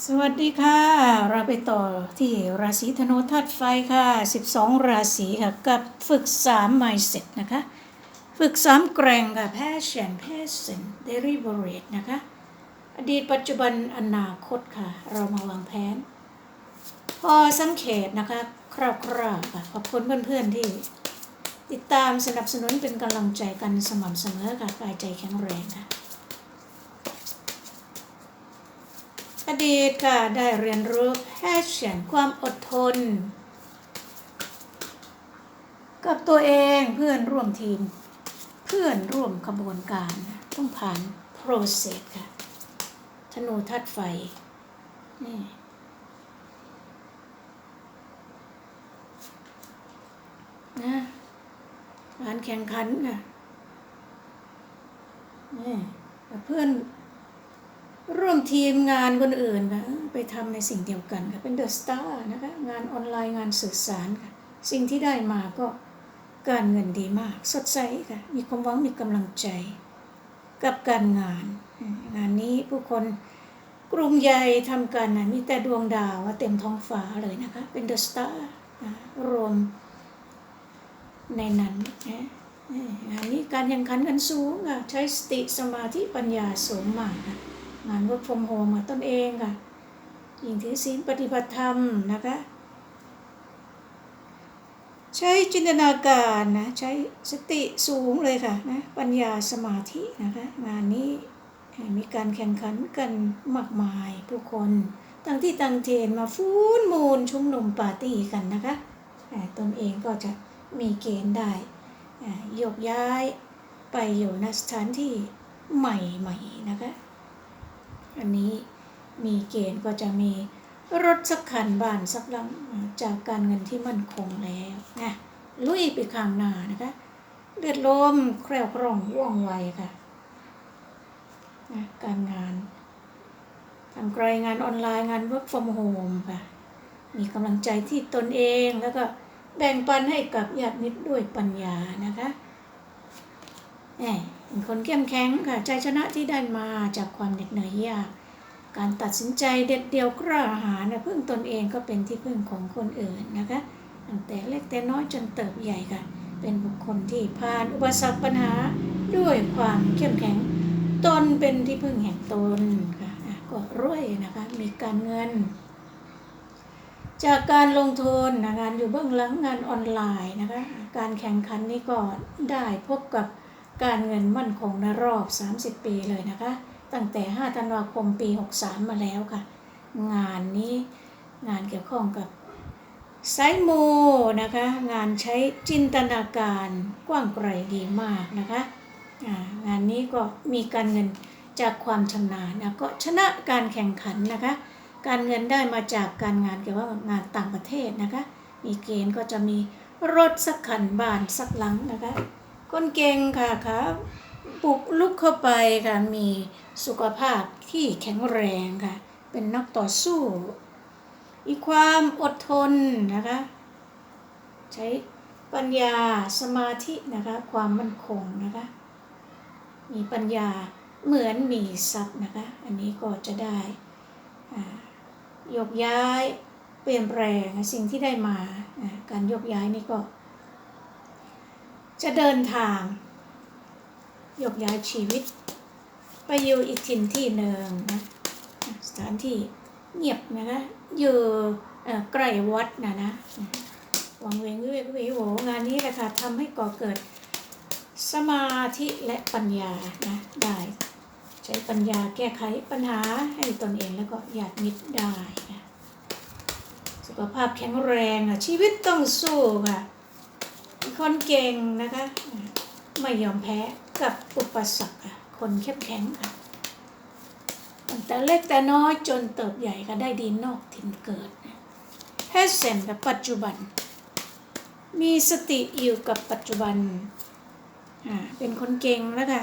สวัสดีค่ะ เราไปต่อที่ราศีธนูธาตุไฟค่ะ 12 ราศีค่ะ กับฝึก3 mindset นะคะ ฝึก3แกร่งค่ะ passion passion deliberate นะคะ อดีตปัจจุบันอนาคตค่ะ เรามาวางแผน พอสังเขตนะคะ คร่าวๆค่ะ ขอบคุณเพื่อนๆที่ ติดตามสนับสนุนเป็นกำลังใจกันสม่ำเสมอค่ะกายใจแข็งแรงค่ะ อดีตค่ะได้เรียนรู้ passion ความอดทน กับตัวเองเพื่อนร่วมทีม เพื่อนร่วมขบวนการ ต้องผ่าน process ค่ะธนูทัดไฟนี่นะการแข่งขันค่ะนี่เพื่อน ร่วมทีมงานคนอื่นค่ะไปทำในสิ่งเดียวกันค่ะเป็นเดอะสตาร์นะคะงานออนไลน์งานสื่อสารค่ะ สิ่งที่ได้มาก็การเงินดีมาก สดใสค่ะ มีความหวังมีกำลังใจ กับการงาน งานนี้ผู้คนกลุ่มใหญ่ทำกันนะมีแต่ดวงดาวเต็มท้องฟ้าเลยนะคะ เป็นเดอะสตาร์รวมในนั้นนะงานนี้การแข่งขันกันสูงค่ะใช้สติสมาธิปัญญาสูงมากค่ะ งานวัดฟมโฮมาตนเองค่ะยิ่งถือศีลปฏิบัติธรรมนะคะ ใช้จินตนาการนะ ใช้สติสูงเลยค่ะนะปัญญาสมาธินะคะ งานนี้มีการแข่งขันกันมากมายผู้คนตั้งที่ตั้งเทนมาฟูนมูลชุมนุมปาร์ตี้กันนะคะตนเองก็จะมีเกณฑ์ได้โยกย้ายไปอยู่ณสถานที่ใหม่ๆนะคะ อันนี้มีเกณฑ์ก็จะมีรถสักคันบ้านสักหลังจากการเงินที่มั่นคงแล้วนะลุยไปข้างหน้านะคะเลือดลมแคล่วคล่องว่องไวค่ะนะการงานทำไกลงานออนไลน์งาน work from home ค่ะ มีกำลังใจที่ตนเองแล้วก็แบ่งปันให้กับญาติมิตรด้วยปัญญานะคะแหม เป็นคนเข้มแข็งค่ะใจชนะที่ได้มาจากความเหน็ดเหนื่อยยาก การตัดสินใจเด็ดเดียวกล้าหาญนะพึ่งตนเองก็เป็นที่พึ่งของคนอื่นนะคะตั้งแต่เล็กแต่น้อยจนเติบใหญ่ค่ะ เป็นบุคคลที่ผ่านอุปสรรคปัญหาด้วยความเข้มแข็ง ตนเป็นที่พึ่งแห่งตนค่ะก็รวยนะคะมีการเงิน จากการลงทุนนะงานอยู่เบื้องหลังงานออนไลน์นะคะการแข่งขันนี้ก็ได้พบกับ การเงินมั่นคงในรอบ 30 ปีเลยนะคะ ตั้งแต่ 5 ธันวาคมปี 63 มาแล้วค่ะ งานนี้งานเกี่ยวข้องกับไซโมนะคะ งานใช้จินตนาการกว้างไกลดีมากนะคะงานนี้ก็มีการเงินจากความชำนาญนะก็ชนะการแข่งขันนะคะ การเงินได้มาจากการงานเกี่ยวกับงานต่างประเทศนะคะ มีเกณฑ์ก็จะมีรถสักคันบ้านสักหลังนะคะ คนเก่งค่ะค่ะปลุกลุกเข้าไปค่ะมีสุขภาพที่แข็งแรงค่ะ เป็นนักต่อสู้ อีกความอดทนนะคะ ใช้ปัญญาสมาธินะคะ ความมั่นคงนะคะ มีปัญญาเหมือนมีทรัพย์นะคะ อันนี้ก็จะได้ยกย้ายเปลี่ยนแปลงสิ่งที่ได้มา การยกย้ายนี่ก็ จะเดินทางยกย้ายชีวิต ไปอยู่อีกถิ่นที่หนึ่งนะสถานที่เงียบนะคะอยู่ใกล้วัดนะนะวังเวงวิเวกวิโหงานนี้แหละค่ะทำให้ก่อเกิดสมาธิและปัญญานะได้ใช้ปัญญาแก้ไขปัญหาให้ตนเองแล้วก็ญาติมิตรได้นะสุขภาพแข็งแรงอะชีวิตต้องสู้ค่ะ คนเก่งนะคะ ไม่ยอมแพ้กับอุปสรรคคนเข้มแข็งค่ะตั้งแต่เล็กแต่น้อยจนเติบใหญ่ก็ได้ดีนอกถิ่นเกิดแฮสเซนกับปัจจุบัน มีสติอยู่กับปัจจุบันเป็นคนเก่งแล้วค่ะ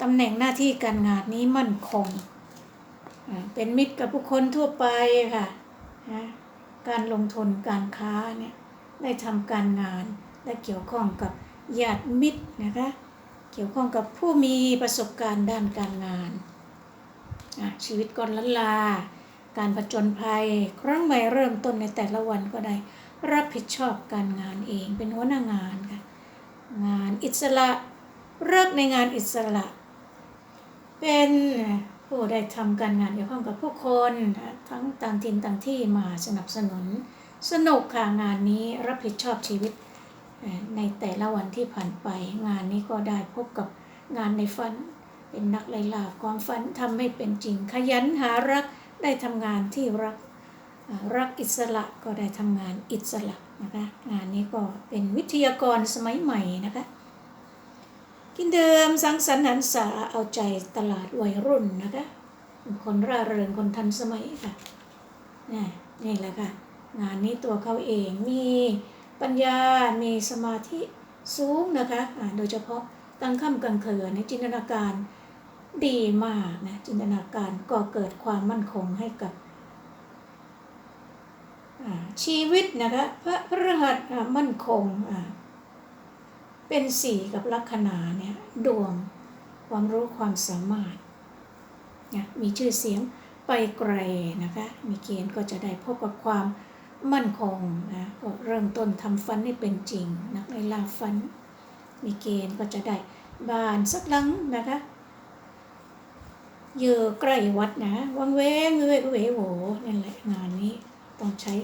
ตำแหน่งหน้าที่การงานนี้มั่นคง เป็นมิตรกับผู้คนทั่วไปค่ะ การลงทุนการค้าเนี่ยได้ทำการงาน และเกี่ยวข้องกับญาติมิตรนะคะ เกี่ยวข้องกับผู้มีประสบการณ์ด้านการงาน ชีวิตก่อนละลา การผจญภัย ครั้งใหม่เริ่มต้นในแต่ละวันก็ได้ รับผิดชอบการงานเองเป็นหัวหน้างานค่ะ งานอิสระเลิกในงานอิสระ เป็นผู้ได้ทำการงานเกี่ยวข้องกับผู้คนทั้งต่างถิ่นต่างที่มาสนับสนุน สนุกค่ะงานนี้รับผิดชอบชีวิต ในแต่ละวันที่ผ่านไป งานนี้ก็ได้พบกับงานในฝัน เป็นนักไล่ล่าความฝันทำให้เป็นจริง ขยันหารักได้ทำงานที่รักรักอิสระก็ได้ทำงานอิสระนะคะงานนี้ก็เป็นวิทยากรสมัยใหม่นะคะกินเดิมสังสรรค์หันษาเอาใจตลาดวัยรุ่นนะคะคนร่าเริงคนทันสมัยค่ะนี่นี่แหละค่ะงานนี้ตัวเขาเองมี ปัญญา มีสมาธิสูงนะคะอ่าโดยเฉพาะตั้งค่ำกลางคืนในจินตนาการดีมากนะจินตนาการก็เกิดความมั่นคงให้กับชีวิตนะคะพระพระหัสมั่นคงเป็นสี่กับลัคนาเนี่ยดวงความรู้ความสามารถนะมีชื่อเสียงไปไกลนะคะมีเกณฑ์ก็จะได้พบกับความ มั่นคงนะเริ่มต้นทำฟันให้เป็นจริงนักไล่าฟัน มีเกณฑ์ก็จะได้บ้านสักหลังนะคะอยู่ใกล้วัดนะวังเวงเวกเวโหนั่นแหละงานนี้ต้องใช้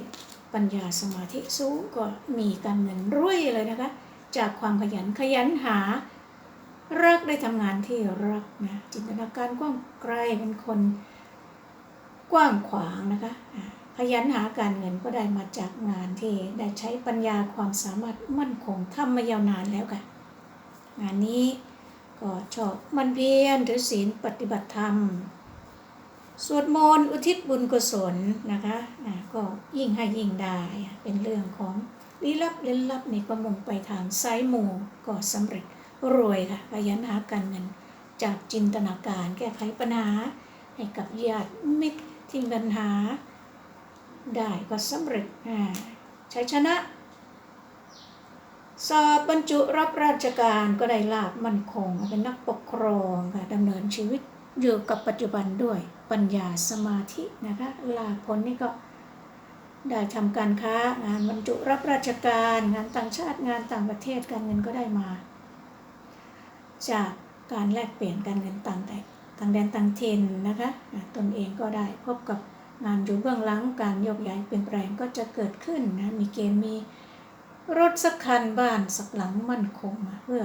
ปัญญาสมาธิสูงก็มีการเงินรวยเลยนะคะ จากความขยันขยันหารักได้ทำงานที่รักนะจินตนาการกว้างไกลเป็นคนกว้างขวางนะคะ ขยันหาการเงินก็ได้มาจากงานที่ได้ใช้ปัญญาความสามารถมั่นคงทำมายาวนานแล้วค่ะ งานนี้ก็ชอบมันเพียรถือศีลปฏิบัติธรรม สวดมนต์อุทิศบุญกุศลนะคะอ่าก็ยิ่งให้ยิ่งได้เป็นเรื่องของลี้ลับเล่นลับในี่ก็มุ่งไปทางไซมู่ก็สำเร็จรวยค่ะขยันหาการเงินจากจินตนาการแก้ไขปัญหาให้กับญาติมิตรที่มีปัญหา ได้ก็สำเร็จชัยชนะ สอบบรรจุรับราชการก็ได้ลาบมั่นคงเป็นนักปกครองค่ะดำเนินชีวิตอยู่กับปัจจุบันด้วยปัญญาสมาธินะคะลาผลนี่ก็ได้ทำการค้างานบรรจุรับราชการงานต่างชาติงานต่างประเทศการเงินก็ได้มา จากการแลกเปลี่ยนการเงินต่างแต่ต่างแดนต่างถิ่นนะคะตนเองก็ได้พบกับ งานอยู่เบื้องหลังการยกย้ายเปลี่ยนแปลงก็จะเกิดขึ้นนะมีเกณฑ์มีรถสักคันบ้านสักหลังมั่นคงมาเพื่อ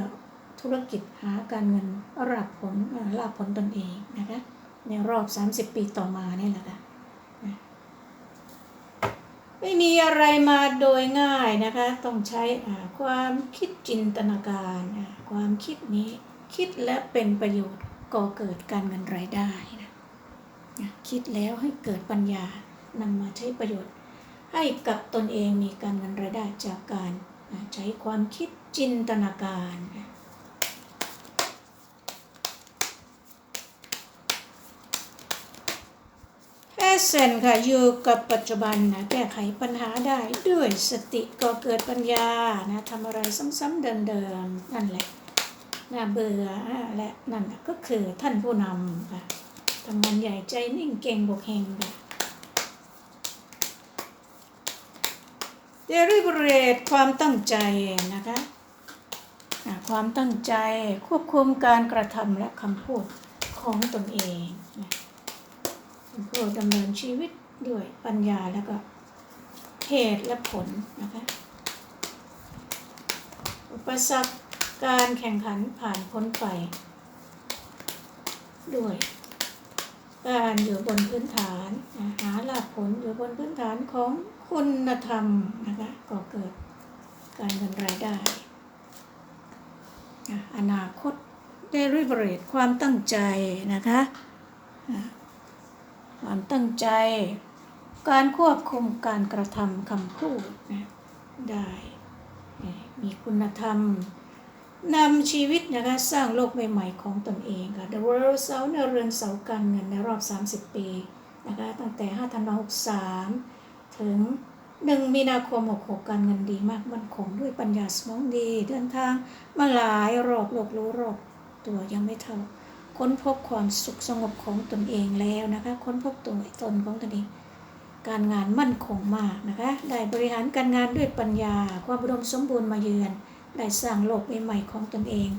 ธุรกิจหาการเงินรับผลเอ่อลาภผลตนเองนะคะในรอบ 30 ปีต่อมานี่แหละค่ะนะไม่มีอะไรมาโดยง่ายนะคะ ต้องใช้ความคิดจินตนาการ ความคิดนี้คิดและเป็นประโยชน์ก่อเกิดการเงินรายได้ คิดแล้วให้เกิดปัญญานำมาใช้ประโยชน์ ให้กับตนเองมีการเงินรายได้จากการใช้ความคิดจินตนาการแพทย์เซนค่ะอยู่กับปัจจุบันนะแก้ไขปัญหาได้ด้วยสติก็เกิดปัญญานะทำอะไรซ้ำๆเดิมๆนั่นแหละน่าเบื่อและนั่นก็คือท่านผู้นำค่ะ ทำงานใหญ่ใจนิ่งเก่งบกเฮงค่ะ deliberate ความตั้งใจนะคะความตั้งใจควบคุมการกระทำและคำพูดของตนเองนะเป็นผู้ดำเนินชีวิตด้วยปัญญาแล้วก็เหตุและผลนะคะอุปสรรคการแข่งขันผ่านพ้นไปด้วย การอยู่บนพื้นฐานหาหลักผลอยู่บนพื้นฐานของคุณธรรมนะคะก็เกิดการเงินรายได้ อนาคตได้ริบเรตความตั้งใจนะคะความตั้งใจ การควบคุมการกระทำคำพูดได้มีคุณธรรม นำชีวิตนะคะสร้างโลกใหม่ๆของตนเองค่ะ The World เสาในเรือนเสาการเงินในรอบ 30 ปีนะคะตั้งแต่ 5 ธันวาคม 63 ถึง 1 มีนาคม 66 การเงินดีมากมั่นคงด้วยปัญญาสมองดี เดินทางมาหลายรอบโลกรู้รอบตัวยังไม่เท่า ค้นพบความสุขสงบของตนเองแล้วนะคะ ค้นพบตัวตนของตนเอง การงานมั่นคงมากนะคะ ได้บริหารการงานด้วยปัญญาความอุดมสมบูรณ์มาเยือน ได้สร้างโลกใหม่ๆของตนเอง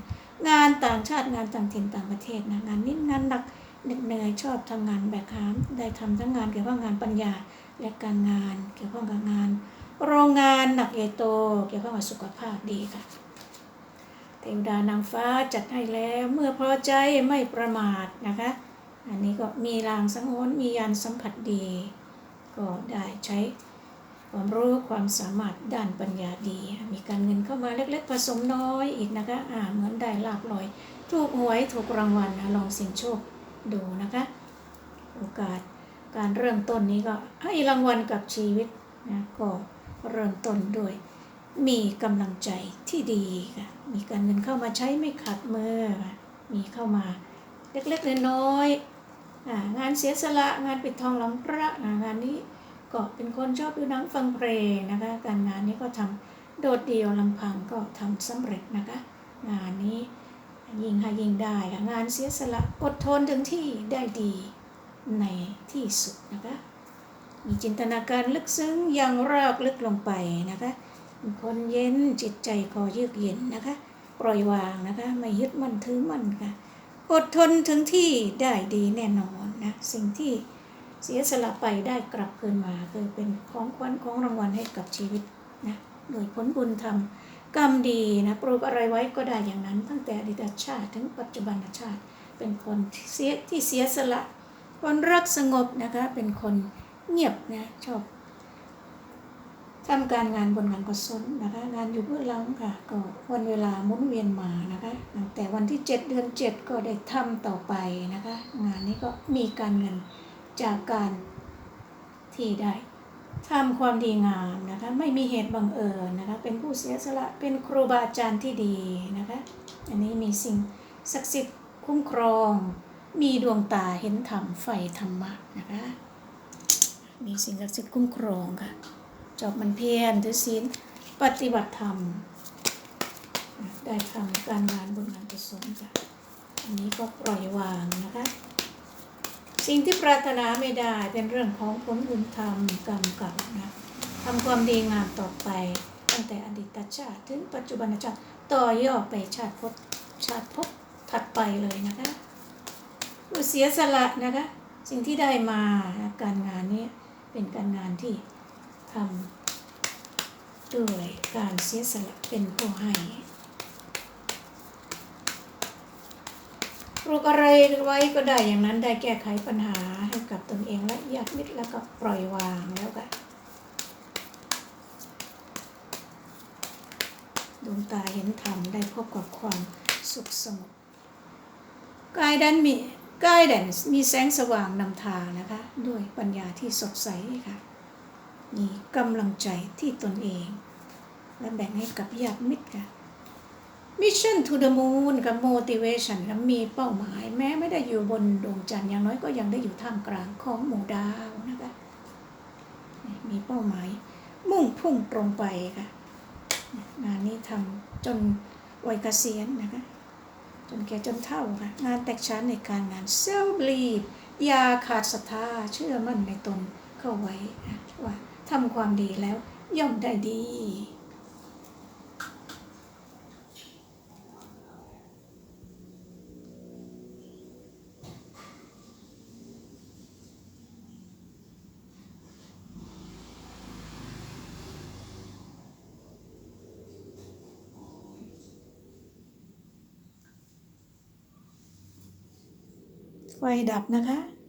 งานต่างชาติงานต่างถิ่นต่างประเทศนะงานนิดงานหนักเหนื่อยชอบทำงานแบกหามได้ทำทั้งงานเกี่ยวกับงานปัญญาและการงานเกี่ยวข้องกับงาน โรงงานหนักใหญ่โตเกี่ยวข้องกับสุขภาพดีค่ะเทวดานางฟ้าจัดให้แล้วเมื่อพอใจไม่ประมาทนะคะ อันนี้ก็มีลางสังหรณ์มียานสัมผัสดี ก็ได้ใช้ ความรู้ความสามารถด้านปัญญาดี มีการเงินเข้ามาเล็กๆผสมน้อยอีกนะคะอ่าเหมือนได้ลาบลอย ถูกหวยถูกรางวัลนะลองเสี่ยงโชคดูนะคะ โอกาสการเริ่มต้นนี้ก็ให้รางวัลกับชีวิตนะก็เริ่มต้นด้วย มีกำลังใจที่ดีค่ะมีการเงินเข้ามาใช้ไม่ขัดมือ มีเข้ามาเล็กๆน้อยๆงานเสียสละงานปิดทองหลังพระงานนี้ ก็เป็นคนชอบดูหนังฟังเพลงนะคะ การงานนี้ก็ทำโดดเดี่ยวลำพังก็ทำสำเร็จนะคะ งานนี้ยิ่งให้ยิ่งได้ค่ะงานเสียสละอดทนถึงที่ได้ดีในที่สุดนะคะ มีจินตนาการลึกซึ้งยังรากลึกลงไปนะคะเป็นคนเย็นจิตใจคอเยือกเย็นนะคะ ปล่อยวางนะคะไม่ยึดมั่นถือมั่นค่ะ อดทนถึงที่ได้ดีแน่นอนนะสิ่งที่ เสียสละไปได้กลับคืนมาคือเป็นของขวัญของรางวัลให้กับชีวิตนะโดยผลบุญทำกรรมดีนะปลูกอะไรไว้ก็ได้อย่างนั้น ตั้งแต่อดีตชาติถึงปัจจุบันชาติ เป็นคนเสียที่เสียสละคนรักสงบนะคะเป็นคนเงียบนะชอบทำการงานบนงานกุศลนะคะ งานอยู่เบื้องหลังค่ะ ก็วันเวลาหมุนเวียนมานะคะตั้งแต่วันที่ 7 เดือน 7 ก็ได้ทำต่อไปนะคะ งานนี้ก็มีการเงิน จากการที่ได้ทำความดีงามนะคะ ไม่มีเหตุบังเอิญนะคะ เป็นผู้เสียสละ เป็นครูบาอาจารย์ที่ดีนะคะ อันนี้มีสิ่งศักดิ์สิทธิ์คุ้มครอง มีดวงตาเห็นธรรมไฟธรรมะนะคะ มีสิ่งศักดิ์สิทธิ์คุ้มครองค่ะ จอบมันเพียรถือศีลปฏิบัติธรรม ได้ทำการงานบุญงานกุศลจ้ะอันนี้ก็ปล่อยวางนะคะ สิ่งที่ปรารถนาไม่ได้เป็นเรื่องของผลบุญธรรมกรรมเก่านะทำความดีงามต่อไป ตั้งแต่อดีตชาติถึงปัจจุบันชาติต่อยอดไปชาติพบชาติพบถัดไปเลยนะคะผู้เสียสละนะคะ สิ่งที่ได้มาการงานนี้เป็นการงานที่ทำด้วยการเสียสละเป็นผู้ให้ ปลูกอะไรไว้ก็ได้อย่างนั้นได้แก้ไขปัญหาให้กับตนเองและญาติมิตรแล้วก็ปล่อยวางแล้วก็ดวงตาเห็นธรรมได้พบกับความสุขสงบกายดันมีกายแดนมีแสงสว่างนำทางนะคะ ด้วยปัญญาที่สดใสค่ะมีกำลังใจที่ตนเอง และแบ่งให้กับญาติมิตรค่ะ Mission to the Moon กับ Motivation ค่ะมีเป้าหมาย แม้ไม่ได้อยู่บนดวงจันทร์อย่างน้อยก็ยังได้อยู่ท่ามกลางของหมู่ดาวนะคะมีเป้าหมาย มุ่งพุ่งตรงไปค่ะ งานนี้ทำจนวัยเกษียณนะคะ จนแก่จนเท่าค่ะ งานแตกฉานในการงาน self belief อย่าขาดศรัทธาเชื่อมั่นในตนเข้าไว้ว่าทำความดีแล้วย่อมได้ดี ไฟดับนะคะ